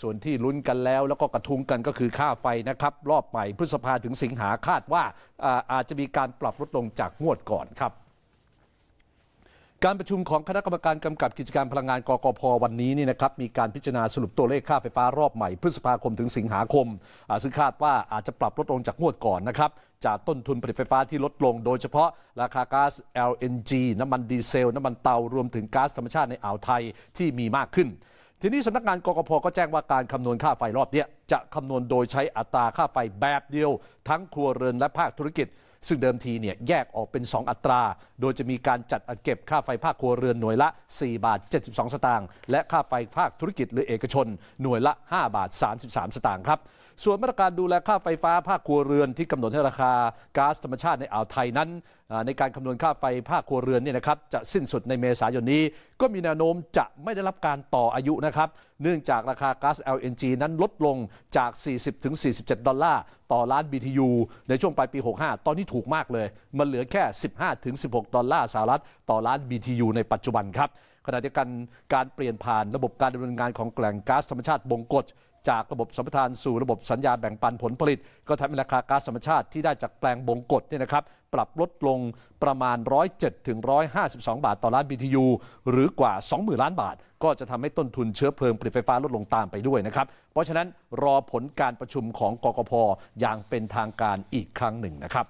ส่วนที่ลุ้นกันแล้วแล้วก็กระทุ้งกันก็คือค่าไฟนะครับ รอบใหม่พฤษภาถึงสิงหาคาดว่าอาอาจจะมีการปรับลดลงจากงวดก่อนครับ การประชุมของคณะกรรมการกำกับกิจการพลังงานกกพวันนี้นี่นะครับมีการพิจารณาสรุปตัวเลขค่าไฟฟ้ารอบใหม่ พฤษภาคมถึงสิงหาคมอ่าซึ่งคาดว่าอาจจะปรับลดลงจากงวดก่อนนะครับจากต้นทุนผลิตไฟฟ้าที่ลดลง โดยเฉพาะราคาก๊าซ LNG น้ำมันดีเซล น้ำมันเตารวมถึงก๊าซธรรมชาติในอ่าวไทยที่มีมากขึ้น ทีนี้สำนักงานกกพก็แจ้งว่าการคำนวณค่าไฟรอบนี้จะคำนวณโดยใช้อัตราค่าไฟแบบเดียว ทั้งครัวเรือนและภาคธุรกิจ ซึ่งเดิมทีเนี่ยแยกออกเป็น 2 อัตรา โดยจะมีการจัดอัดเก็บค่าไฟภาคครัวเรือนหน่วยละ 4 บาท 72 สตางค์และค่าไฟภาคธุรกิจหรือเอกชน หน่วยละ 5 บาท 33 สตางค์ครับส่วนมาตรการดูแลค่าไฟฟ้าภาคครัวเรือนที่กำหนดให้ราคาก๊าซธรรมชาติในอ่าวไทยนั้น ในการคำนวณค่าไฟภาคครัวเรือนเนี่ยนะครับจะสิ้นสุดในเมษายนนี้ ก็มีแนวโน้มจะไม่ได้รับการต่ออายุนะครับ เนื่องจากราคาก๊าซ LNG นั้นลดลงจาก 40ถึง47 ดอลลาร์ต่อล้าน BTU ในช่วงปลายปี 65 ตอนนี้ถูกมากเลย มันเหลือแค่ 15ถึง16 ดอลลาร์สหรัฐต่อล้าน BTU ในปัจจุบันครับขณะเดียวกันการเปลี่ยนผ่านระบบการดำเนินงานของแหล่งก๊าซธรรมชาติบงกฎ จากระบบสัมปทานสู่ระบบสัญญาแบ่งปันผลผลิต ก็ทำให้ราคาก๊าซธรรมชาติที่ได้จากแปลงบงกฎเนี่ยนะครับปรับลดลงประมาณ 107ถึง152 บาทต่อล้าน BTU หรือกว่า 20,000 ล้านบาท ก็จะทำให้ต้นทุนเชื้อเพลิงผลิตไฟฟ้าลดลงตามไปด้วยนะครับ เพราะฉะนั้นรอผลการประชุมของกกพอย่างเป็นทางการอีกครั้งหนึ่งนะครับ